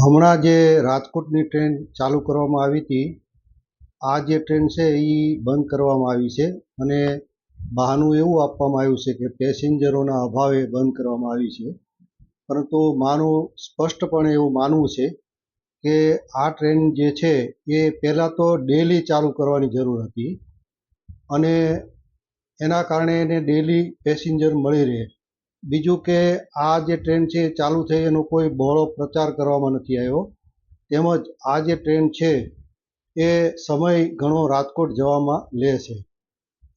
હમણાં જે રાજકોટની ટ્રેન ચાલુ કરવામાં આવી હતી, આ જે ટ્રેન છે એ બંધ કરવામાં આવી છે અને બહાનું એવું આપવામાં આવ્યું છે કે પેસેન્જરોના અભાવે બંધ કરવામાં આવી છે. પરંતુ માનું સ્પષ્ટપણે એવું માનવું છે કે આ ટ્રેન જે છે એ પહેલાં તો ડેલી ચાલુ કરવાની જરૂર હતી અને એના કારણે એને ડેલી પેસેન્જર મળી રહે. બીજું કે આ જે ટ્રેન છે એ ચાલુ થઈ એનો કોઈ બહોળો પ્રચાર કરવામાં નથી આવ્યો. તેમજ આ જે ટ્રેન છે એ સમય ઘણો રાજકોટ જવામાં લે છે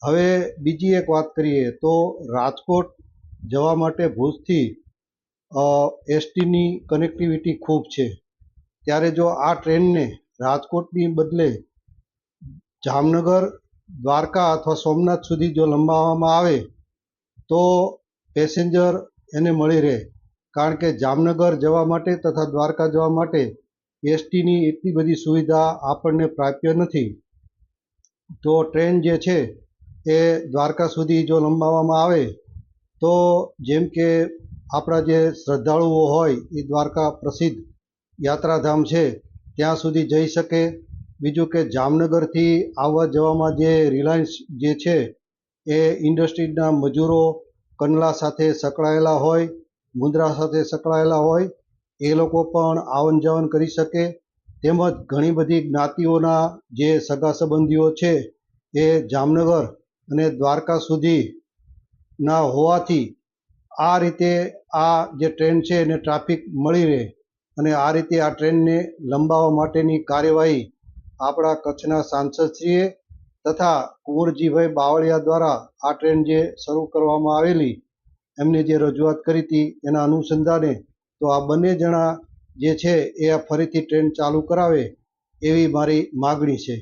હવે બીજી એક વાત કરીએ તો રાજકોટ જવા માટે ભુજથી એસટીની કનેક્ટિવિટી ખૂબ છે. ત્યારે જો આ ટ્રેનને રાજકોટની બદલે જામનગર, દ્વારકા અથવા સોમનાથ સુધી જો લંબાવવામાં આવે તો પેસેન્જર એને મળી રહે. કારણ કે જામનગર જવા માટે તથા દ્વારકા જવા માટે એસટીની એટલી બધી સુવિધા આપણને પ્રાપ્ય નથી. તો ટ્રેન જે છે એ દ્વારકા સુધી જો લંબાવવામાં આવે, તો જેમ કે આપણા જે શ્રદ્ધાળુઓ હોય એ દ્વારકા પ્રસિદ્ધ યાત્રાધામ છે, ત્યાં સુધી જઈ શકે. બીજું કે જામનગરથી આવવા જવામાં જે રિલાયન્સ જે છે એ ઇન્ડસ્ટ્રીના મજૂરો કંડલા સાથે સંકળાયેલા હોય, મુંદ્રા સાથે સંકળાયેલા હોય, એ લોકો પણ આવન જાવન કરી શકે. તેમજ ઘણી બધી જ્ઞાતિઓના જે સગા સંબંધીઓ છે, એ જામનગર અને દ્વારકા સુધીના હોવાથી આ રીતે આ જે ટ્રેન છે, એને ટ્રાફિક મળી રહે અને આ રીતે આ ટ્રેનને લંબાવવા માટેની કાર્યવાહી આપણા કચ્છના સાંસદશ્રીએ તથા કુંવરજીભાઈ બાવળિયા દ્વારા આ ટ્રેન જે શરૂ કરવામાં આવેલી, એમને જે રજૂઆત કરી હતી એના અનુસંધાને, તો આ બંને જણા જે છે એ આ ફરીથી ટ્રેન ચાલુ કરાવે એવી મારી માગણી છે.